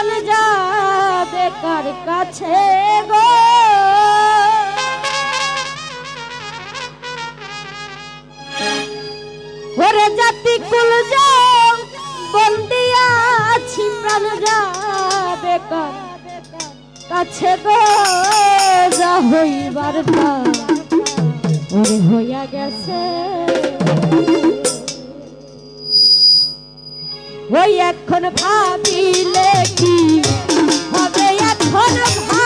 কাল যাবে কার কাছে গো? ওরে জাতি কুল বন্দি আছি, প্রাণ যাবে কার কাছে গো? যা হইবার ওরে হইয়া গেছে। ওই এখন ভাবিলে কি? হবে এখন ভাব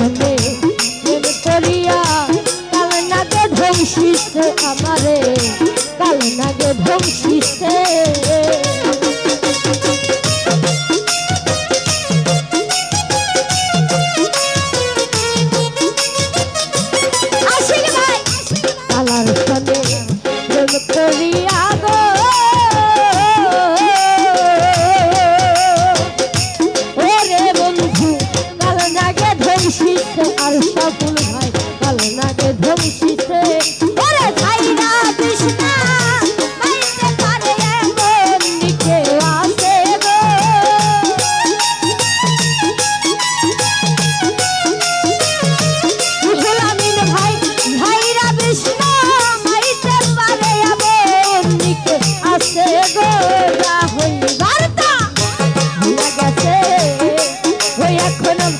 সঙ্গে প্রেম করিয়া কাল নাগে ধ্বংসিছে আমারে। কাল নাগে ধ্বংসিছে। Equinum.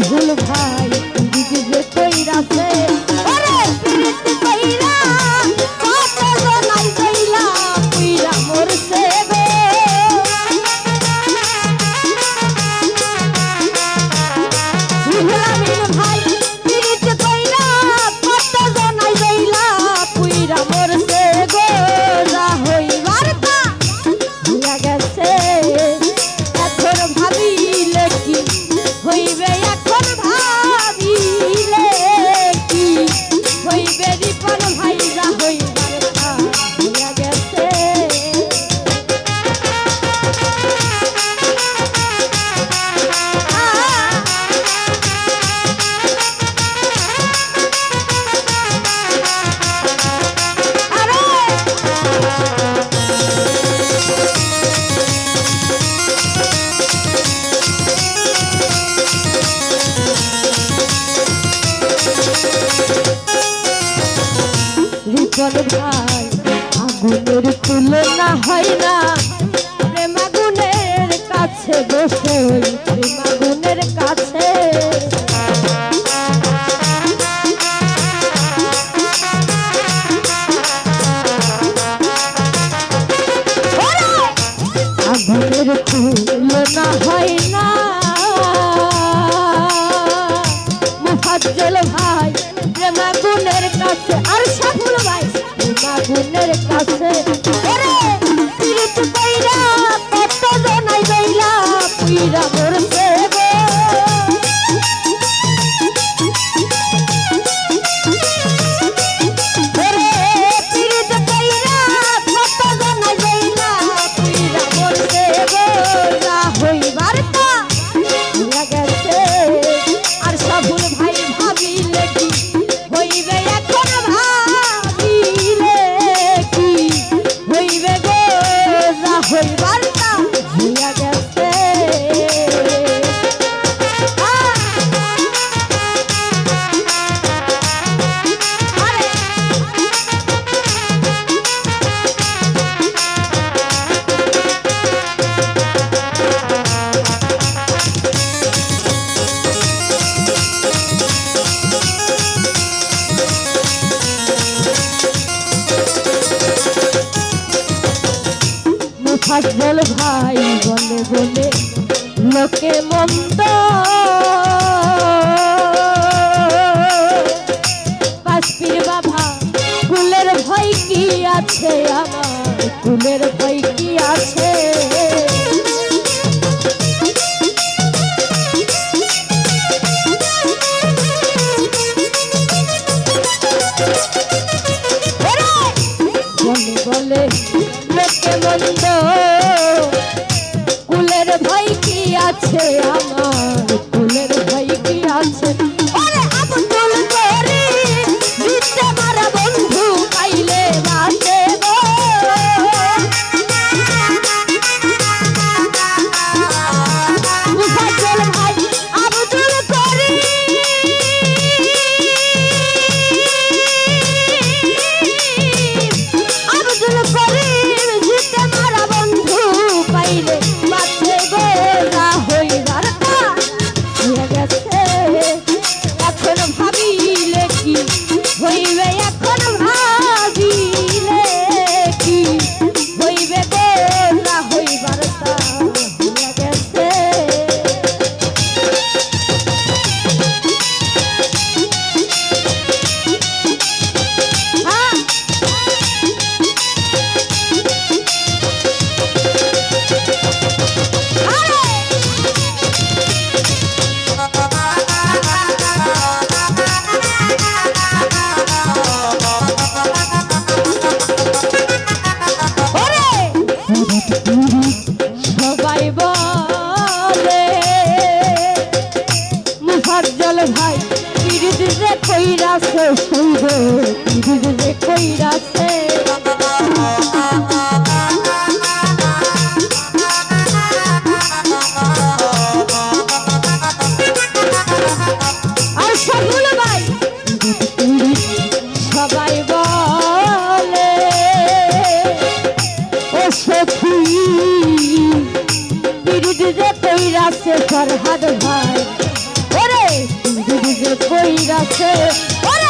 রুহুল ভাই দিদি যে কইরাছে gonna die. வீரபுரம் கே হাসবল ভাই, বলে বলে, লোকে মন্দ। কাশ্মীর ভয় কি আছে আমার? ফুলের ভয় কি আছে? বিরুদ্ধে কইরাছে ফরহাদ ভাই। ওরে বিরুদ্ধে কইরাছে ওরে